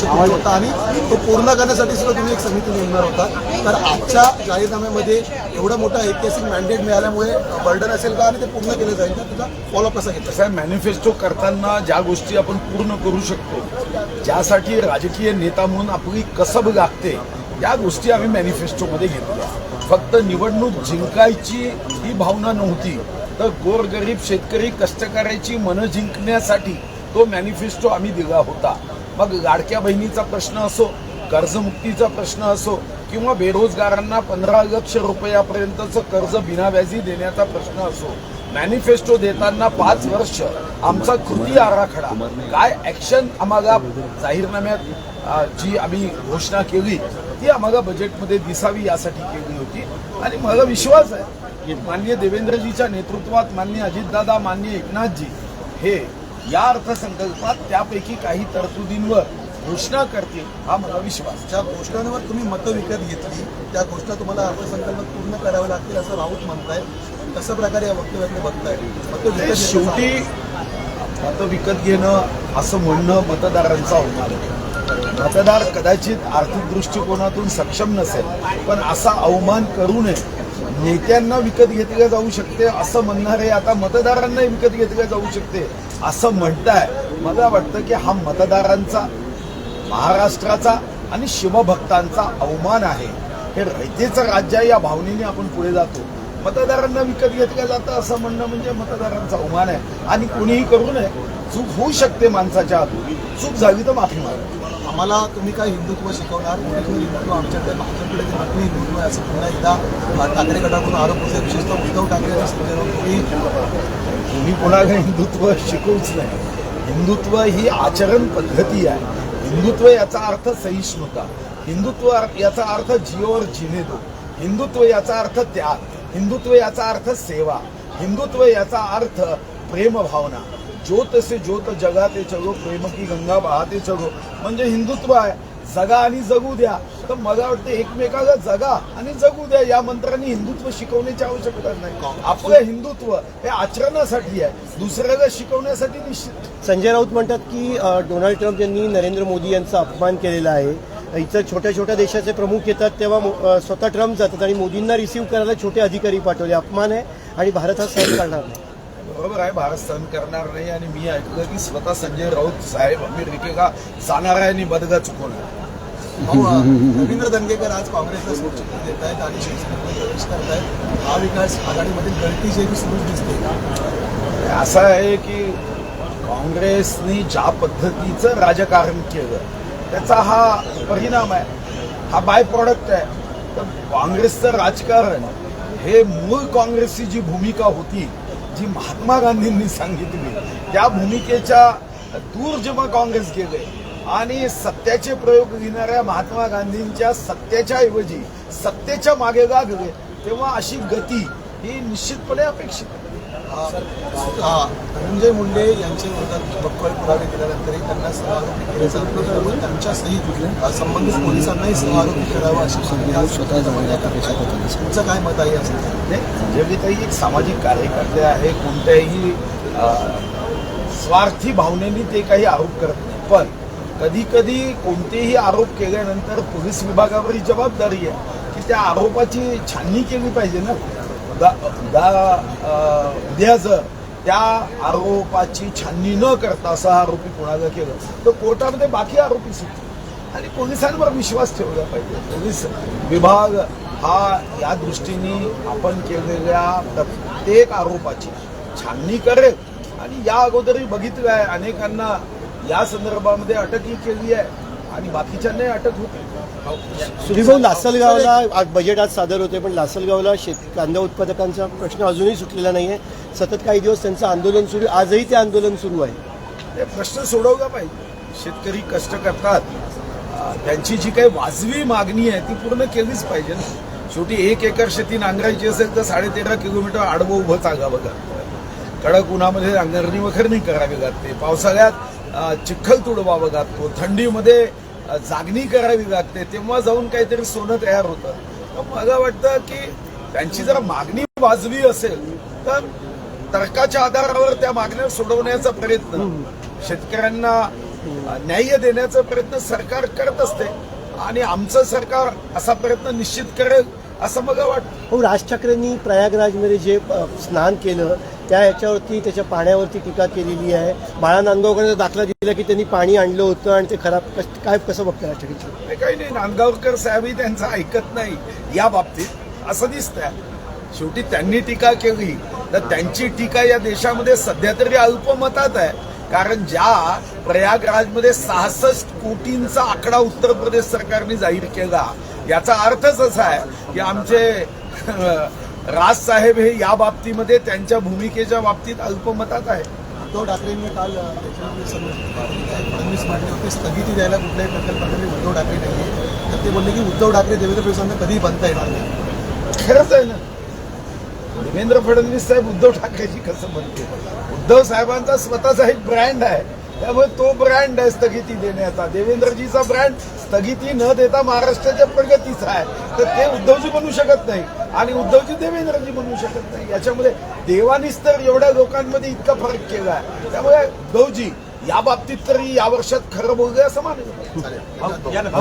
तुमचा होता आणि तो पूर्ण करण्यासाठी सुद्धा तुम्ही एक समिती नेमणार होता. तर आजच्या जाहीरनाम्यामध्ये एवढा मोठा ऐतिहासिक मॅन्डेट मिळाल्यामुळे बर्डन असेल का आणि ते पूर्ण केलं जाईल का? तुझा फॉलोअप कसा घेतला? आहे मॅनिफेस्टो करताना ज्या गोष्टी आपण पूर्ण करू शकतो ज्यासाठी राजकीय नेता म्हणून आपली कसब लागते या गोष्टी आम्ही मॅनिफेस्टोमध्ये घेतल्या. फक्त निवडणूक जिंकायची ही भावना नव्हती तर गोरगरीब शेतकरी कष्टकऱ्याची मनं जिंकण्यासाठी तो मॅनिफेस्टो आम्ही दिला होता. मग लाडक्या बहिणीचा प्रश्न असो कर्जमुक्तीचा प्रश्न असो किंवा बेरोजगारांना पंधरा लक्ष रुपयापर्यंतचं कर्ज बिनाव्याजी देण्याचा प्रश्न असो मॅनिफेस्टो देताना पाच वर्ष आमचा कृती आराखडा. काय ऍक्शन आम्हाला जाहीरनाम्यात जी आम्ही घोषणा केली ती आम्हाला बजेटमध्ये दिसावी यासाठी केली होती. आणि मला विश्वास आहे की माननीय देवेंद्रजीच्या नेतृत्वात माननीय अजितदादा माननीय एकनाथजी हे या अर्थसंकल्पात त्यापैकी काही तरतुदींवर घोषणा करतील हा मला विश्वास ज्या घोषणांवर तुम्ही मतं विकत घेतली त्या घोषणा तुम्हाला अर्थसंकल्पात पूर्ण कराव्या लागतील असं राऊत म्हणताय कशा प्रकारे या वक्तव्याकडे बघताय मतं शेवटी मतं विकत घेणं असं म्हणणं मतदारांचा आहे. मतदार कदाचित आर्थिक दृष्टिकोनातून सक्षम नसेल पण असा अवमान करू नये. नेत्यांना विकत घेतल्या जाऊ शकते असं म्हणणारे आता मतदारांनाही विकत घेतल्या जाऊ शकते असं म्हणताय. मला वाटतं की हा मतदारांचा महाराष्ट्राचा आणि शिवभक्तांचा अवमान आहे. हे रयतेचं राज्य आहे या भावनेने आपण पुढे जातो. मतदारांना विकत घेतलं जातं असं म्हणणं म्हणजे मतदारांचा अवमान आहे. आणि कोणीही करू नये. चूक होऊ शकते माणसाच्या हातून. चूक झाली तर माफी मागा. आम्हाला तुम्ही काय हिंदुत्व शिकवणार हिंदुत्व आमच्याकडे भाजपकडे ते हिंदुत्व आहे असं पुन्हा एकदा ठाकरे गटाकडून आरोप होते विशेषतः उद्धव ठाकरे आणि संजय राऊत तुम्ही कोणाला हिंदुत्व शिकवूच नाही. हिंदुत्व ही आचरण पद्धती आहे. हिंदुत्व याचा अर्थ सहिष्णुता. हिंदुत्व याचा अर्थ जीवर जिने दो. हिंदुत्व याचा अर्थ त्याग. हिंदुत्व याचा अर्थ सेवा. हिंदुत्व याचा अर्थ प्रेमभावना ज्योत से ज्योत जगाते चलो प्रेम की गंगा बहाते चलो म्हणजे हिंदुत्व आहे. जगा आणि जगू द्या. तर मला वाटतं एकमेकाला जगा आणि जगू द्या. या मंत्राने हिंदुत्व शिकवण्याची आवश्यकता नाही. आपलं हिंदुत्व हे आचरणासाठी आहे. दुसऱ्याला शिकवण्यासाठी निश्चित. संजय राऊत म्हणतात की डोनाल्ड ट्रम्प यांनी नरेंद्र मोदी यांचा अपमान केलेला आहे. इतर छोट्या छोट्या देशाचे प्रमुख येतात. तेव्हा स्वतः ट्रम्प जातात आणि मोदींना रिसीव्ह करायला छोटे अधिकारी पाठवले. अपमान आहे आणि भारत हा सहन करणार नाही. बरोबर आहे भारत सहन करणार नाही आणि मी ऐकलं की स्वतः संजय राऊत साहेब अमेरिकेला जाणार आहे आणि बदगा चुकवणार रवींद्र दंगेकर आज काँग्रेसला सोडचिठ्ठी देत आहेत आणि शिवसेनेमध्ये प्रवेश करत आहेत. हा विकास आघाडीमधील गळती जे सुरू सुरूच दिसते. असं आहे की काँग्रेसनी ज्या पद्धतीचं राजकारण केलं त्याचा हा परिणाम आहे. हा बाय प्रॉडक्ट आहे. तर काँग्रेसचं राजकारण हे मूळ काँग्रेसची जी भूमिका होती जी महात्मा गांधींनी सांगितली त्या भूमिकेच्या दूर जेव्हा काँग्रेस गेले आणि सत्याचे प्रयोग घेणाऱ्या महात्मा गांधींच्या सत्याच्या ऐवजी सत्तेच्या मागे लागले तेव्हा अशी गती ही निश्चितपणे अपेक्षित आहे. धनंजय मुंडे यांच्या विरोधात बक्कळ पुरावे दिल्यानंतरही त्यांना सहआरोपी केलं जात नाही. आणि त्यांच्या सहित अ, संबंधित पोलिसांनाही सहआरोपी करावं अशी मागणी आज स्वतः तुमचं काय मत आहे असं नाही मंजरीताई एक सामाजिक कार्यकर्ते आहे कोणत्याही स्वार्थी भावनेने ते काही आरोप करत नाही. पण कधी कधी कोणतेही आरोप केल्यानंतर पोलीस विभागावर ही जबाबदारी आहे की त्या आरोपाची छाननी केली पाहिजे ना. उदा उदा अ, त्या आरोपाची छाननी न करता असा आरोपी कोणाला केलं? तर कोर्टामध्ये बाकी आरोपी सुटतील आणि पोलिसांवर विश्वास ठेवला पाहिजे. पोलीस विभाग हा या दृष्टीने आपण केलेल्या प्रत्येक आरोपाची छाननी करेल. आणि या अगोदरही बघितलं आहे अनेकांना या संदर्भामध्ये अटकही केली आहे. आणि बाकीच्यांनाही अटक होते. सुधीभाऊ लासलगावला आज बजेट आज सादर होते पण लासलगावला शेत कांदा उत्पादकांचा प्रश्न अजूनही सुटलेला नाहीये. सतत काही दिवस त्यांचं आंदोलन सुरू आजही ते आंदोलन सुरू आहे. ते प्रश्न सोडवला पाहिजे. शेतकरी कष्ट करतात. त्यांची जी काही वाजवी मागणी आहे ती पूर्ण केलीच पाहिजे ना. शेवटी एक एकर शेती नांगरायची असेल तर साडेतेरा किलोमीटर आडवं उभं चागावं लागतं कडक उन्हामध्ये नांगरणी वखरणी करावी लागते. पावसाळ्यात चिखल तुडवावं लागतो. थंडीमध्ये जागणी करावी लागते. तेव्हा जाऊन काहीतरी सोनं तयार होतं. मला वाटतं की त्यांची जर मागणी वाजवी असेल तर तर्काच्या आधारावर त्या मागण्या सोडवण्याचा प्रयत्न शेतकऱ्यांना न्याय देण्याचा प्रयत्न सरकार करत असते. आणि आमचं सरकार असा प्रयत्न निश्चित करेल असं मला वाटतं. हो राज ठाकरेंनी प्रयागराजमध्ये जे स्नान केलं त्या याच्यावरती त्याच्या पाण्यावरती टीका केलेली आहे. बाळा नांदगावकरांचा दाखला दिला की त्यांनी पाणी आणलं होतं आणि ते खराब काय कसं बघतं राज काही नाही नांदगावकर साहेबही त्यांचं ऐकत नाही या बाबतीत. असं दिसतंय. शेवटी त्यांनी टीका केली. तर त्यांची टीका या देशामध्ये सध्या तरी अल्पमतात आहे. कारण ज्या प्रयागराजमध्ये सहासष्ट कोटींचा आकडा उत्तर प्रदेश सरकारने जाहीर केला याचा अर्थच असा आहे की आमचे राज साहेब हे या बाबतीमध्ये त्यांच्या भूमिकेच्या बाबतीत अल्पमतात आहे. उद्धव ठाकरेंनी काल फडणवीस म्हटले होते स्थगिती द्यायला कुठल्याही प्रकल्पाकडे उद्धव ठाकरे नाही तर ते बोलले की उद्धव ठाकरे देवेंद्र फडणवीसांना कधीही बनता येणार नाही खरंच आहे ना? देवेंद्र फडणवीस साहेब उद्धव ठाकरेची कसं म्हणते उद्धव साहेबांचा स्वतःचा एक ब्रँड आहे. त्यामुळे तो ब्रँड आहे स्थगिती देण्याचा. देवेंद्रजीचा ब्रँड स्थगिती न देता महाराष्ट्राच्या प्रगतीचा आहे. तर ते उद्धवजी बनू शकत नाही आणि उद्धवजी देवेंद्रजी बनू शकत नाही. याच्यामध्ये देवानीच तर एवढ्या लोकांमध्ये इतका फरक केला आहे. त्यामुळे उद्धवजी या बाबतीत तरी या वर्षात खरं बोलले असं मानलं